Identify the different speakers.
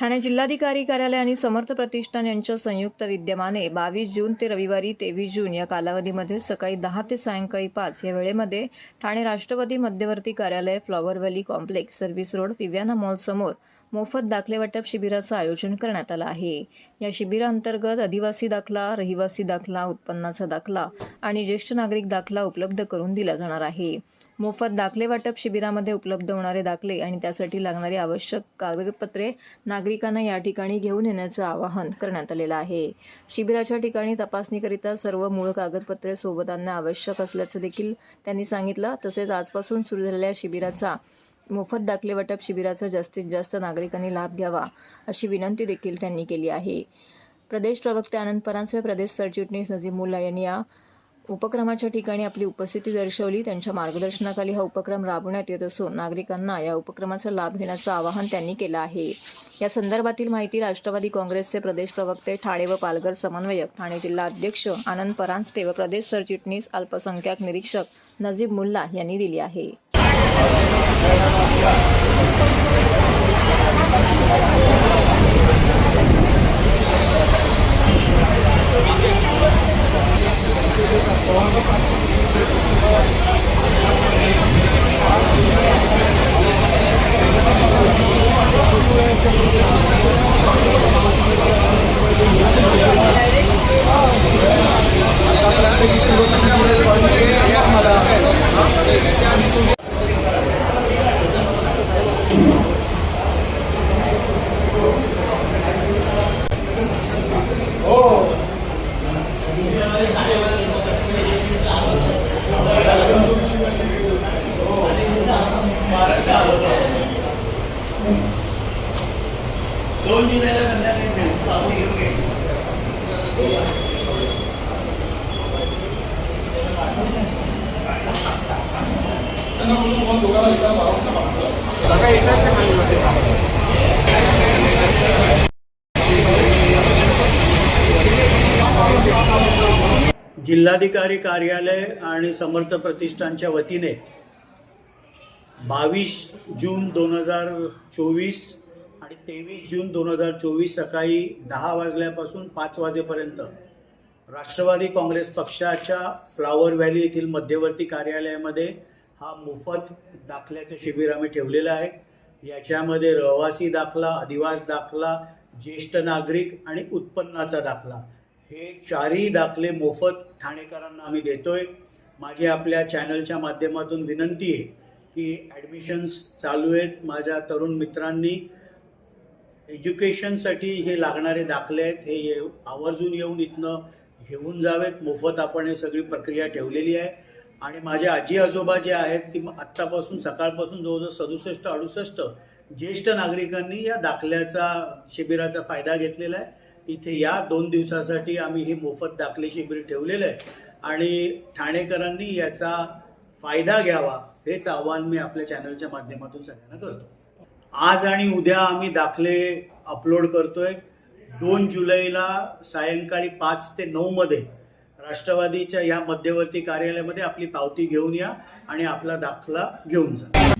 Speaker 1: ठाणे जिल्हाधिकारी कार्यालय आणि समर्थ प्रतिष्ठान यांच्या संयुक्त विद्यमाने बावीस जून ते रविवारी तेवीस जून या कालावधीमध्ये सकाळी दहा ते सायंकाळी पाच या वेळेमध्ये ठाणे राष्ट्रवादी मध्यवर्ती कार्यालय flower valley complex service road पिव्याना मॉलसमोर मोफत दाखले वाटप शिबिराचं आयोजन करण्यात आलं आहे. या शिबिराअंतर्गत आदिवासी दाखला रहिवासी दाखला उत्पन्नाचा दाखला आणि ज्येष्ठ नागरिक दाखला उपलब्ध करून दिला जाणार आहे. मोफत दाखले वाटप शिबिरामध्ये उपलब्ध होणारे दाखले आणि त्यासाठी लागणारी आवश्यक कागदपत्रे नागरिकांना या ठिकाणी घेऊन येण्याचं आवाहन करण्यात आलेलं आहे. शिबिराच्या ठिकाणी तपासणीकरिता सर्व मूळ कागदपत्रे सोबत आणणं आवश्यक असल्याचं देखील त्यांनी सांगितलं. तसेच आजपासून सुरू झालेल्या शिबिराचा मोफत दाखले वाटप शिबिराचा जास्तीत जास्त नागरिकांनी लाभ घ्यावा अशी विनंती देखील त्यांनी केली आहे. प्रदेश प्रवक्ते आनंद परांजपे प्रदेश सरचिटणीस नजीमुल्ला यांनी या उपक्रमाच्या ठिकाणी आपली उपस्थिती दर्शवली. त्यांच्या मार्गदर्शनाखाली हा उपक्रम राबवण्यात येत असून नागरिकांना या उपक्रमाचा लाभ घेण्याचं आवाहन त्यांनी केलं आहे. या संदर्भातील माहिती राष्ट्रवादी काँग्रेसचे प्रदेश प्रवक्ते ठाणे व पालघर समन्वयक ठाणे जिल्हा अध्यक्ष आनंद परांजपे व प्रदेश सरचिटणीस अल्पसंख्याक निरीक्षक नजीब मुल्ला यांनी दिली आहे.
Speaker 2: जिल्हाधिकारी कार्यालय आणि समर्थ प्रतिष्ठानच्या वतीने बावीस जून दोन हजार चोवीस आणि तेवीस जून दोन हजार चोवीस सकाळी दहा वाजल्यापासून पाच वाजेपर्यंत राष्ट्रवादी काँग्रेस पक्षाच्या फ्लावर व्हॅली येथील मध्यवर्ती कार्यालयामध्ये हा मोफत दाखल्याचं शिबिर आम्ही ठेवलेलं आहे. याच्यामध्ये रहिवासी दाखला अधिवास दाखला ज्येष्ठ नागरिक आणि उत्पन्नाचा दाखला. हे चारही दाखले मोफत ठाणेकरांना आम्ही देतोय. माझी आपल्या चॅनलच्या माध्यमातून विनंती आहे की ॲडमिशन्स चालू आहेत. माझ्या तरुण मित्रांनी एज्युकेशनसाठी हे लागणारे दाखले आहेत हे ये आवर्जून येऊन इथनं घेऊन जावेत. मोफत आपण हे सगळी प्रक्रिया ठेवलेली आहे. आणि माझे आजी आजोबा जे आहेत की मग आत्तापासून सकाळपासून जवळजवळ सदुसष्ट अडुसष्ट ज्येष्ठ नागरिकांनी या दाखल्याचा शिबिराचा फायदा घेतलेला आहे. इथे या दोन दिवसासाठी आम्ही हे मोफत दाखले शिबिर ठेवलेलं आहे. आणि ठाणेकरांनी याचा फायदा घ्यावा हेच आवाहन मी आपल्या चॅनलच्या माध्यमातून सगळ्यांना करतो. आज आणि उद्या आम्ही दाखले अपलोड करतोय. दोन जुलैला सायंकाळी पाच ते नऊ मध्ये राष्ट्रवादीच्या या मध्यवर्ती कार्यालयामध्ये आपली पावती घेऊन या आणि आपला दाखला घेऊन जा.